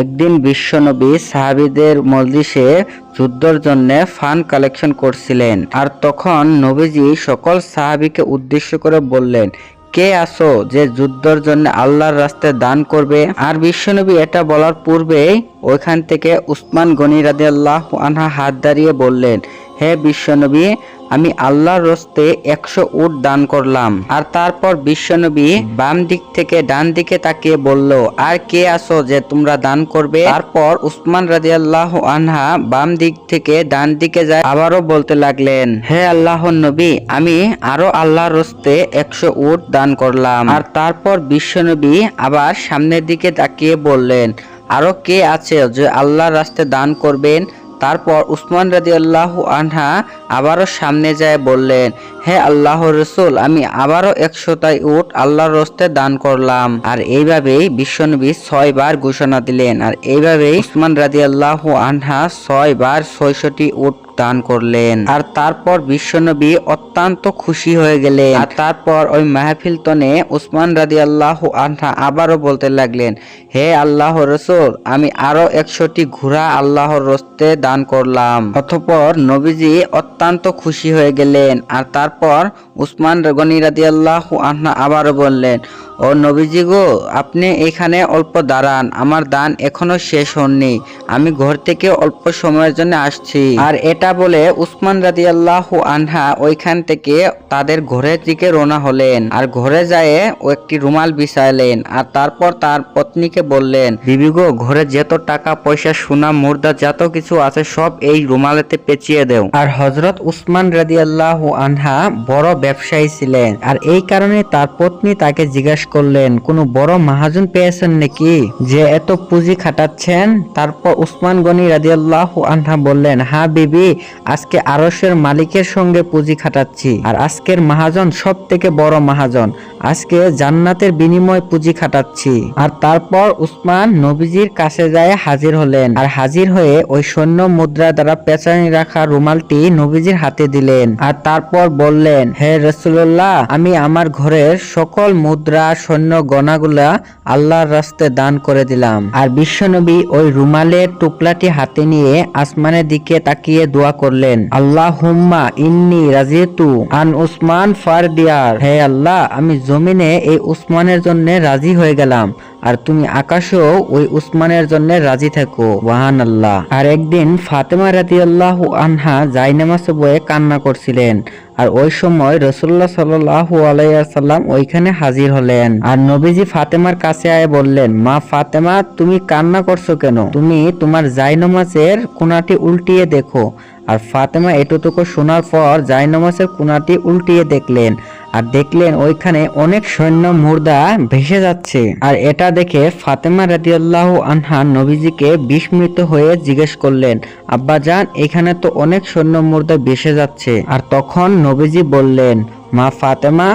একদিন বিশ্বনবী সাহাবিদের মজলিসে যুদ্ধর জন্য ফান্ড কালেকশন করছিলেন। আর তখন নবীজি সকল সাহাবিকে উদ্দেশ্য করে বললেন, কে আসো যে যুদ্ধর জন্য আল্লাহর রাস্তায় দান করবে? আর বিশ্বনবী এটা বলার পূর্বেই ওইখান থেকে উসমান গনি রাদি আল্লাহ আনহা হাত দাঁড়িয়ে বললেন, হে বিশ্বনবী আমি আল্লাহর রস্তে একশো উট দান করলাম। আর তারপর বিশ্বনবী বাম দিক থেকে ডান দিকে তাকিয়ে বলল, আর কে আসো যে তোমরা দান করবে? তারপর উসমান রাজিয়াল্লাহ আনহা বাম দিক থেকে ডান দিকে যায় আবারও বলতে লাগলেন, হে আল্লাহর নবী, আমি আরও আল্লাহর রস্তে একশো উট দান করলাম। আর তারপর বিশ্বনবী আবার সামনের দিকে তাকিয়ে বললেন, আরও কে আছে যে আল্লাহর রাস্তায় দান করবেন? তারপর উসমান রাজি আল্লাহ আনহা আবারও সামনে যায় বললেন, হে আল্লাহ রসুল, আমি আবারও একশোটাই উট আল্লাহর রস্তে দান করলাম। আর এইভাবেই বিশ্বনবী ছয় বার ঘোষণা দিলেন। আর এইভাবেই উসমান রাজি আল্লাহ আনহা ছয় বার ছয়শটি উট দান করলেন। আর তারপর বিশ্বনবী অত্যন্ত খুশি হয়ে গেলেন। আর তারপর ওই মাহফিল তনে উসমান রাদি আল্লাহ আনহা আবারও বলতে লাগলেন, হে আল্লাহ রসুল, আমি আরও একশোটি ঘোড়া আল্লাহর রস্তে দান করলাম। অতঃপর নবীজি অত্যন্ত খুশি হয়ে গেলেন। আর তারপর উসমান গনি রাদি আল্লাহ আনহা আবারও বললেন ও নবীজি গো, আপনি এখানে অল্প দাঁড়ান, আমার দান এখনও শেষ হননি, আমি ঘর থেকে অল্প সময়ের জন্য আসছি। আর এটা বলে উসমান রাদি আল্লাহ আনহা ওইখান থেকে তাদের ঘরের দিকে রওনা হলেন, আর ঘরে যায় ও একটি রুমাল বিছাইলেন, আর তারপর তার পত্নীকে বললেন, বিবি গো, ঘরে যত টাকা, পয়সা, সোনা, মুর্দা, যত কিছু আছে, সব এই রুমালেতে পেঁচিয়ে দেও। আর হজরত উসমান রাদি আল্লাহ আনহা বড় ব্যবসায়ী ছিলেন, আর এই কারণে তার পত্নী তাকে জিজ্ঞাসা করলেন, কোনো বড় মহাজন পেয়েছেন নাকি? যে এত পুঁজি খাটাচ্ছেন? তারপর উসমান গনি রাদিয়াল্লাহু আনহা বললেন হ্যাঁ বিবি, আজকে আরসের মালিকের সঙ্গে পুঁজি খাটাচ্ছি। আর আজকের মহাজন সব থেকে বড় মহাজন। আজকে জান্নাতের বিনিময় পুঁজি খাটাচ্ছি। আর তারপর উসমান নবীজির কাছে যায় হাজির হলেন। আর হাজির হয়ে ওই সৈন্য মুদ্রা দ্বারা পেঁচানি রাখা রুমালটি নবীজির হাতে দিলেন। আর তারপর বললেন, হে রসুল্লাহ আমি আমার ঘরের সকল মুদ্রা সৈন্য গণাগুলা আল্লাহর রাস্তে দান করে দিলাম। আর বিশ্বনবী ওই রুমালের টুকলাটি হাতে নিয়ে আসমানের দিকে তাকিয়ে দোয়া করলেন আল্লাহ হুম্মা ইন্নি রাজিতু আন উসমান ফার দিয়ার হে আল্লাহ, আমি জমিনে এই উসমানের জন্য রাজি হয়ে গেলাম। আর তুমি আকাশেও ওই উসমানের জন্য রাজি থাকো ওয়াহান আল্লাহ আর একদিন ফাতেমা রাতি আল্লাহ আনহা জাইনামাসে বয়ে কান্না করছিলেন, আর ওই সময় রসুল্লাহ সাল্লাহু আলাইসাল্লাম ওইখানে হাজির হলেন। আর নবীজি ফাতেমার কাছে আয় বললেন, মা ফাতেমা, তুমি কান্না করছ কেন? তুমি তোমার জাইনামাজের কোনাটি উল্টিয়ে দেখো। আর ফাতেমা এটুকু শোনার পর জাইনামাজের কোনাটি উল্টিয়ে দেখলেন আর দেখলেন ওইখানে অনেক সৈন্য মুর্দা ভেসে যাচ্ছে। আর এটা দেখে ফাতেমা রাদিয়াল্লাহ আনহা নবীজিকে বিস্মৃত হয়ে জিজ্ঞেস করলেন, আব্বাজান, এখানে তো অনেক সৈন্য মুর্দা ভেসে যাচ্ছে। আর তখন নবীজি বললেন, মা ফাতেমা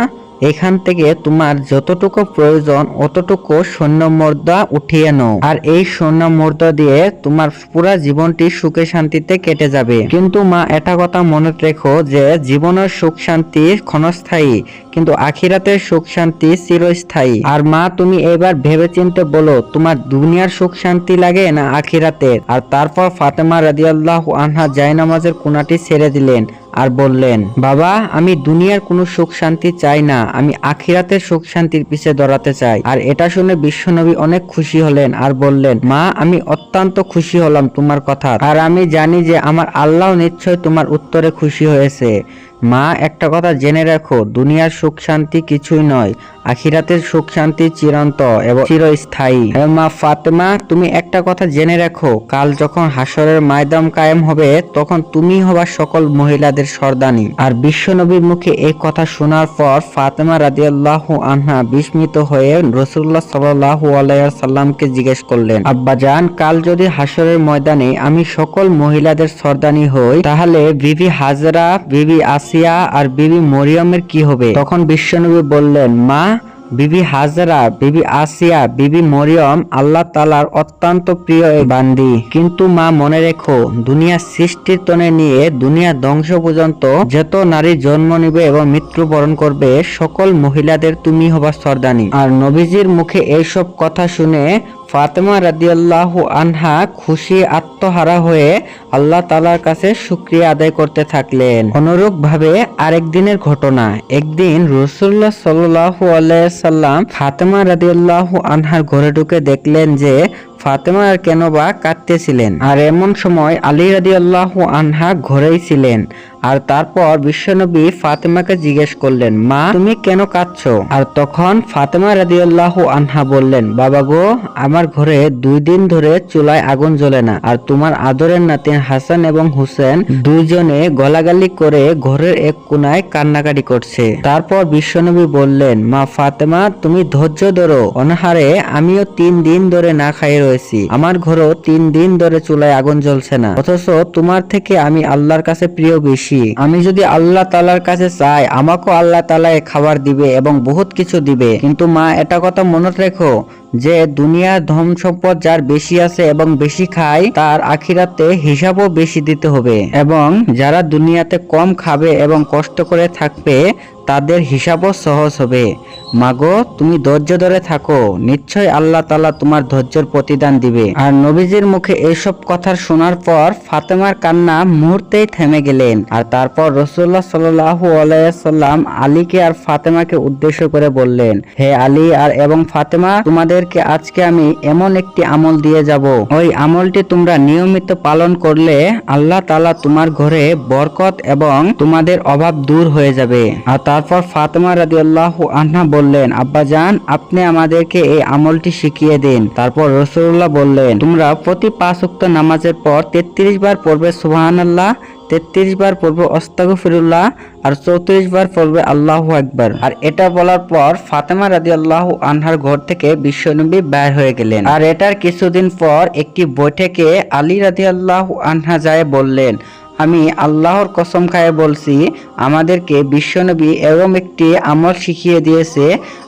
এখান থেকে তোমার যতটুকু প্রয়োজন, অতটুকু সৈন্য মুর্দা উঠিয়ে নাও। আর এই সৈন্য মুর্দা দিয়ে তোমার পুরা জীবনটি সুখে শান্তিতে কেটে যাবে। কিন্তু মা এটা কথা মনে রেখো যে জীবনের সুখ শান্তি ক্ষণস্থায়ী, কিন্তু আখিরাতের সুখ শান্তি চিরস্থায়ী। আর মা, তুমি এবার ভেবে চিনতে বলো, তোমার দুনিয়ার সুখ শান্তি লাগে না আখিরাতের? আর তারপর ফাতেমা রাদিয়াল্লাহ আনহা জায়নামাজের কোনাটি ছেড়ে দিলেন। আর বললেন, বাবা, আমি দুনিয়ার কোনো সুখ শান্তি চাই না। আমি আখিরাতের সুখ শান্তির পিছে দৌড়াতে চাই। আর এটা শুনে বিশ্বনবী অনেক খুশি হলেন আর বললেন, মা, আমি অত্যন্ত খুশি হলাম তোমার কথা আর আমি জানি যে আমার আল্লাহ নিশ্চয় তোমার উত্তরে খুশি হয়েছে। মা, একটা কথা জেনে রাখো, দুনিয়ার সুখ শান্তি কিছুই নয়, আখিরাতের সুখ শান্তি চিরন্ত এবং চিরস্থায়ী। হে মা ফাতেমা, তুমি একটা কথা জেনে রাখো, কাল যখন হাসরের ময়দান কায়েম হবে, তখন তুমি হবা সকল মহিলাদের সর্দানি। আর বিশ্বনবীর মুখে এই কথা শোনার পর ফাতেমা রাদিয়াল্লাহু আনহা বিস্মিত হয়ে রসুল্লাহ সাল্লাহু আলাইসাল্লামকে জিজ্ঞেস করলেন আব্বাজান কাল যদি হাসরের ময়দানে আমি সকল মহিলাদের সর্দানি হই, তাহলে বিবি হাজরা, বিবি আসিয়া আর বিবি মরিয়মের কি হবে? তখন বিশ্বনবী বললেন, মা, বিবি হাজরা, বিবি আসিয়া, বিবি মরিয়ম আল্লাহ তালার অত্যন্ত প্রিয় এই বান্দি। কিন্তু মা, মনে রেখো, দুনিয়া সৃষ্টির তনে নিয়ে দুনিয়া ধ্বংস পর্যন্ত যত নারী জন্ম নিবে এবং মৃত্যুবরণ করবে, সকল মহিলাদের তুমি হবা সর্দানি। আর নবীজির মুখে এইসব কথা শুনে ফাতেমা রাদিয়াল্লাহ আনহা খুশি, আত্মহারা হয়ে আল্লাহ তালার কাছে সুক্রিয়া আদায় করতে থাকলেন। অনুরূপ ভাবে আরেক দিনের ঘটনা, একদিন রসুল্লাহ সাল্লাহ সাল্লাম ফাতেমা রাদিয়াল্লাহ আনহার ঘরে ঢুকে দেখলেন যে ফাতেমা আর কেন বা কাঁদতেছিলেন। আর এমন সময় আলী রাদিয়াল্লাহু আনহা ঘরেই ছিলেন। আর তারপর বিশ্বনবী ফাতেমাকে জিজ্ঞেস করলেন, মা, তুমি কেন কাঁদছ? আর তখন ফাতেমা রাদিয়াল্লাহু আনহা বললেন, বাবা গো, আমার ঘরে দুই দিন ধরে চুলায় আগুন জ্বলে না। আর তোমার আদরের নাতিন হাসান এবং হুসেন দুইজনে গলাগালি করে ঘরের এক কোনায় কান্নাকাটি করছে। তারপর বিশ্বনবী বললেন, মা ফাতেমা, তুমি ধৈর্য ধরো। অনাহারে আমিও তিন দিন ধরে না খাইয়ে রয়েছি। আমার ঘরেও তিন দিন ধরে চুলায় আগুন জ্বলছে না। অথচ তোমার থেকে আমি আল্লাহর কাছে প্রিয় বেশি। আমি যদি আল্লাহ তালার কাছে চাই, আমাকেও আল্লাহ তালা খাবার দিবে এবং বহুত কিছু দিবে। কিন্তু মা, এটা কথা মনে রেখো যে দুনিয়ার ধন সম্পদ যার বেশি আছে এবং বেশি খায়, তার আখিরাতে হিসাবও বেশি দিতে হবে। এবং যারা দুনিয়াতে কম খাবে এবং কষ্ট করে থাকবে তাদের হিসাবও সহজ হবে। মাগো, তুমি ধৈর্য ধরে থাকো। নিশ্চয় আল্লাহ তালা তোমার ধৈর্যের প্রতিদান দিবে। আর নবীজির মুখে এইসব কথা শোনার পর ফাতেমার কান্না মুহূর্তেই থেমে গেলেন। আর তারপর রসুল্লাহ সাল্লাহু আলাইসাল্লাম আলীকে আর ফাতেমাকে উদ্দেশ্য করে বললেন, হে আলী আর এবং ফাতেমা, তোমাদেরকে আজকে আমি এমন একটি আমল দিয়ে যাব। ওই আমলটি তোমরা নিয়মিত পালন করলে আল্লাহ তালা তোমার ঘরে বরকত এবং তোমাদের অভাব দূর হয়ে যাবে। আর তারপর ফাতেমা রাদিয়াল্লাহু আনহা বললেন, আব্বাজান, আপনি আমাদেরকে এই আমলটি শিখিয়ে দিন। তারপর রসুল্লাহ বললেন, তোমরা প্রতি পাঁচ উক্ত নামাজের পর তেত্রিশ বার পড়বে সুবহানাল্লাহ, তেত্রিশ বার পড়বে অস্তাগফিরুল্লাহ আর চৌত্রিশ বার পড়বে আল্লাহু আকবার। আর এটা বলার পর ফাতেমা রাদি আল্লাহ আনহার ঘর থেকে বিশ্বনবী বের হয়ে গেলেন। আর এটার কিছুদিন পর একটি বৈঠকে আলী রাদি আল্লাহ আনহা যায় বললেন আমি আল্লাহর কসম খায়ে বলছি, আমাদেরকে বিশ্বনবী এরম একটি আমল শিখিয়ে দিয়েছে,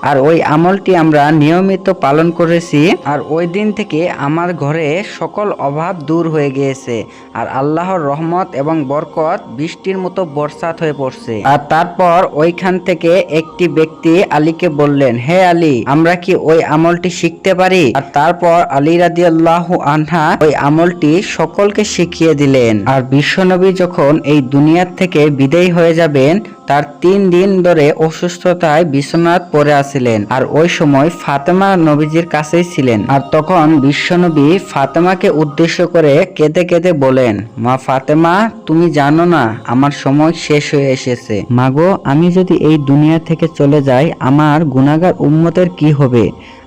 আর ওই আমলটি আমরা নিয়মিত পালন করেছি, আর ওই দিন থেকে আমার ঘরে সকল অভাব দূর হয়ে গিয়েছে, আর আল্লাহর রহমত এবং বরকত বৃষ্টির মতো বর্ষাত হয়ে পড়ছে। আর তারপর ওইখান থেকে একটি ব্যক্তি আলীকে বললেন, হে আলী, আমরা কি ওই আমলটি শিখতে পারি? আর তারপর আলী রাদি আল্লাহ আনহা ওই আমলটি সকলকে শিখিয়ে দিলেন। আর বিশ্বনবী যখন এই দুনিয়ার থেকে বিদায়ী হয়ে যাবেন, তার তিন দিন ধরে অসুস্থতায় বিশ্বনাথ পড়ে আসিলেন আর ওই সময় ফাতেমা নবীজির কাছেই ছিলেন। আর তখন বিশ্বনবী ফাতেমাকে উদ্দেশ্য করে কেঁদে কেঁদে বলেন, মা ফাতেমা, তুমি জানো না, আমার সময় শেষ হয়ে এসেছে। মাগো, আমি যদি এই দুনিয়া থেকে চলে যাই, আমার গুনাগার উম্মতের কি হবে?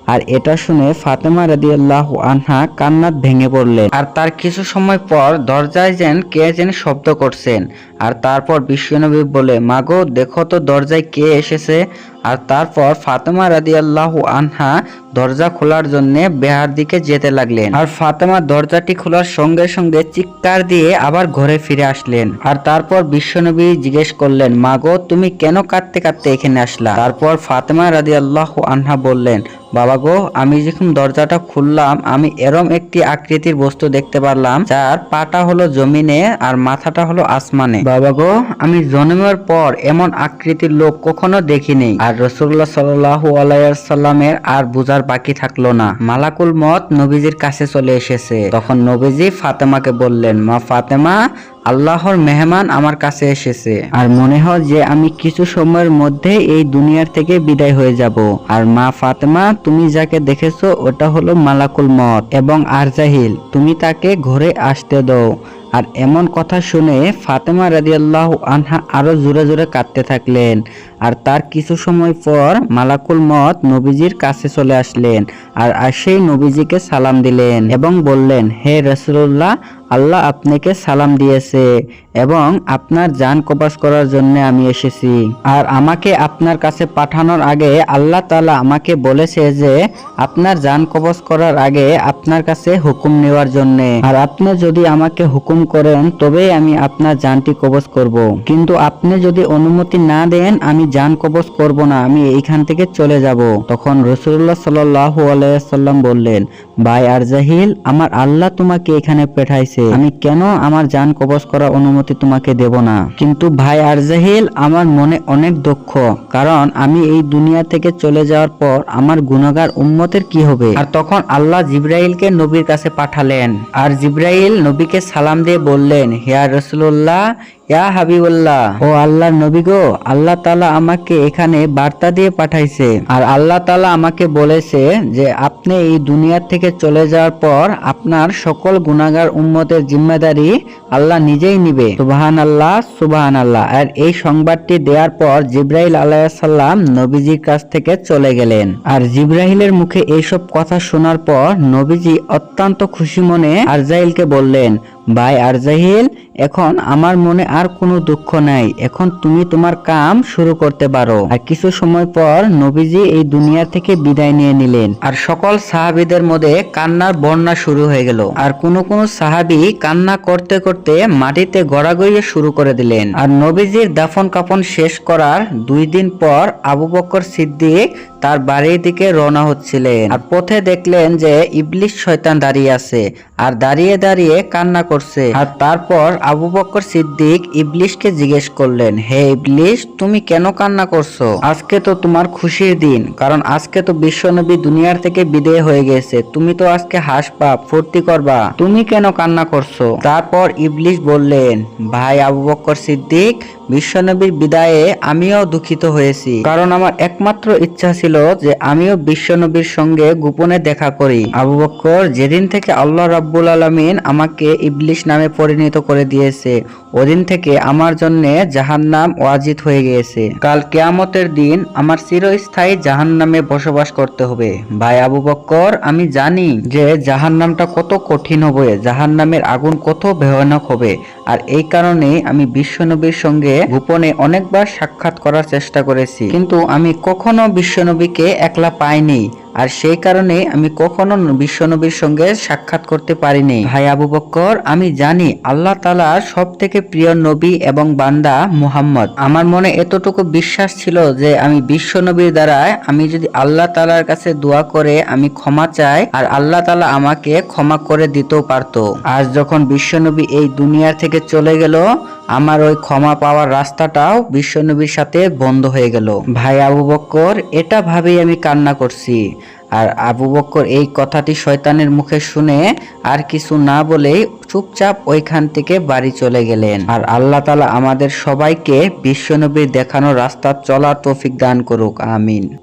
আর এটা শুনে ফাতেমা রাদি আল্লাহ আনহা কান্নাত ভেঙে পড়লেন। আর তার কিছু সময় পর দরজায় যেন কে যেন শব্দ করছেন। আর তারপর বিশ্বনবী বলে, মাগো, দেখো তো দরজায় কে এসেছে? আর তারপর ফাতেমা রাদিয়াল্লাহু আনহা দরজা খোলার জন্য বেহার দিকে যেতে লাগলেন। আর ফাতেমা দরজাটি খোলার সঙ্গে সঙ্গে চিৎকার দিয়ে আবার ঘরে ফিরে আসলেন। আর তারপর বিশ্বনবী জিজ্ঞেস করলেন, মাগো, তুমি কেন কাঁদতে কাঁদতে এখানে আসলা? তারপর ফাতেমা রাদিয়াল্লাহু আনহা বললেন, বাবা গো, আমি যখন দরজাটা খুললাম, আমি এরম একটি আকৃতির বস্তু দেখতে পারলাম, যার পাটা হলো জমিনে আর মাথাটা হলো আসমানে। বাবা গো, আমি জন্মের পর এমন আকৃতির লোক কখনো দেখিনি। আর রসুল্লাহ সাল্লাহ আলাইসাল্লামের আর বুঝার বাকি থাকল না। মালাকুল মত নবীজির কাছে চলে এসেছে। তখন নবীজি ফাতেমাকে বললেন, মা ফাতেমা, আল্লাহর মেহমান আমার কাছে এসেছে। আর মনে হয় যে আমি কিছু সময়ের মধ্যে এই দুনিয়ার থেকে বিদায় হয়ে যাব। আর মা ফাতেমা, তুমি যাকে দেখেছ, ওটা হলো মালাকুল মত এবং আরজাহিল। তুমি তাকে ঘরে আসতে দাও। আর এমন কথা শুনে ফাতেমা রাজিয়াল্লাহ আনহা আরও জোরে জোরে কাঁদতে থাকলেন। আর তার কিছু সময় পর মালাকুল মত নবীজির কাছে চলে আসলেন আর সেই নবীজিকে সালাম দিলেন এবং বললেন, হে রসুল্লাহ আল্লাহ আপনাকে সালাম দিয়েছে। এবং আপনার যান কবাস করার জন্য আমি এসেছি। আর আমাকে আপনার কাছে পাঠানোর আগে আল্লাহ তালা আমাকে বলেছে যে, আপনার যান কবজ করার আগে আপনার কাছে হুকুম নেওয়ার জন্য। আর আপনি যদি আমাকে হুকুম করেন, তবেই আমি আপনার জানটি কবজ করব। কিন্তু আপনি যদি অনুমতি না দেন, আমি যান কবজ করব না, আমি এইখান থেকে চলে যাব। তখন রসুল্লাহ সাল্লাহ আলাইসাল্লাম বললেন, ভাই আর জাহিল আমার আল্লাহ তোমাকে এখানে পাঠাইছে। আমি কেন আমার জান কবজ করার অনুমতি তোমাকে দেব না। কিন্তু ভাই আরজাহিল, আমার মনে অনেক দক্ষ কারণ আমি এই দুনিয়া থেকে চলে যাওয়ার পর আমার গুণাগার উম্মতের কি হবে? আর তখন আল্লাহ জিব্রাইলকে নবীর কাছে পাঠালেন। আর জিব্রাইল নবীকে সালাম দিয়ে বললেন হিয়া রসুল্লাহ ইয়া ও আল্লাহর নবী গো, আল্লাহ তালা আমাকে এখানে বার্তা দিয়ে পাঠাইছে। আর আল্লাহ তালা আমাকে বলেছে যে, আপনি এই দুনিয়া থেকে চলে যাওয়ার পর আপনার সকল গুণাগার জিম্মেদারি আল্লাহ নিজেই নিবে। সুবাহান আল্লাহ সুবাহান আল্লাহ আর এই সংবাদটি দেওয়ার পর জিব্রাইল আলাইসাল্লাম নবীজির কাছ থেকে চলে গেলেন। আর জিব্রাহিলের মুখে এইসব কথা শোনার পর নবীজি অত্যন্ত খুশি মনে আরজাইলকে বললেন ভাই আরজাহিল, এখন আমার মনে আর কোনো দুঃখ নাই। এখন তুমি তোমার কাম শুরু করতে পারো। আর কিছু সময় পর নবীজি এই দুনিয়া থেকে বিদায় নিয়ে নিলেন। আর সকল সাহাবীদের মধ্যে কান্নার বন্যা শুরু হয়ে গেল। আর কোন কোন সাহাবী কান্না করতে করতে মাটিতে গড়াগড়িয়ে শুরু করে দিলেন। আর নবীজির দাফন কাফন শেষ করার দুই দিন পর আবু বকর সিদ্দিক তার বাড়ির দিকে রওনা হচ্ছিলেন। আর পথে দেখলেন যে ইবলিশ শয়তান দাঁড়িয়ে আছে আর দাঁড়িয়ে দাঁড়িয়ে কান্না করছে। আর তারপর আবু বকর সিদ্দিক ইবলিশকে জিজ্ঞেস করলেন, হে ইবলিশ তুমি কেন কান্না করছ? আজকে তো তোমার খুশির দিন, কারণ আজকে তো বিশ্বনবী দুনিয়ার থেকে বিদায় হয়ে গেছে। তুমি তো আজকে হাসবা ফুর্তি করবা। তুমি কেন কান্না করছ? তারপর ইবলিশ বললেন, ভাই আবু বকর সিদ্দিক বিশ্বনবীর বিদায়ে আমিও দুঃখিত হয়েছি। কারণ আমার একমাত্র ইচ্ছা ছিল যে আমিও বিশ্বনবীর সঙ্গে গোপনে দেখা করি। আবু বক্কর যেদিন থেকে আল্লাহ রাব্বুল আলমিন আমাকে ইবলিশ নামে পরিণত করে দিয়েছে। ওদিন থেকে আমার জন্য জাহান্নাম ওয়াজিত হয়ে গিয়েছে। কাল কেয়ামতের দিন আমার চিরস্থায়ী জাহান্নামে বসবাস করতে হবে। ভাই আবু বক্কর, আমি জানি যে জাহান্নামটা কত কঠিন হবে, জাহান্নামের আগুন কত ভয়ানক হবে, আর এই কারণে আমি বিশ্বনবীর সঙ্গে গোপনে অনেকবার সাক্ষাৎ করার চেষ্টা করেছি। কিন্তু আমি কখনো বিশ্বনবীকে একলা পাইনি। আর সেই কারণে আমি কখনো বিশ্বনবীর সঙ্গে সাক্ষাৎ করতে পারিনি। ভাই আবু বক্কর, আমি জানি আল্লাহ তালা সব থেকে প্রিয় নবী এবং বান্দা মুহাম্মদ। আমার মনে এতটুকু বিশ্বাস ছিল যে আমি বিশ্বনবীর দ্বারা আমি যদি আল্লাহ তালার কাছে দোয়া করে আমি ক্ষমা চাই আর আল্লাহ তালা আমাকে ক্ষমা করে দিতেও পারতো। আজ যখন বিশ্বনবী এই দুনিয়ার থেকে চলে গেল, আমার ওই ক্ষমা পাওয়ার রাস্তাটাও বিশ্বনবীর সাথে বন্ধ হয়ে গেল। ভাই আবু বক্কর, এটা ভাবেই আমি কান্না করছি। আর আবু বক্কর এই কথাটি শয়তানের মুখে শুনে আর কিছু না বলেই চুপচাপ ওইখান থেকে বাড়ি চলে গেলেন। আর আল্লাহ তালা আমাদের সবাইকে বিশ্বনবীর দেখানো রাস্তা চলার তৌফিক দান করুক, আমিন।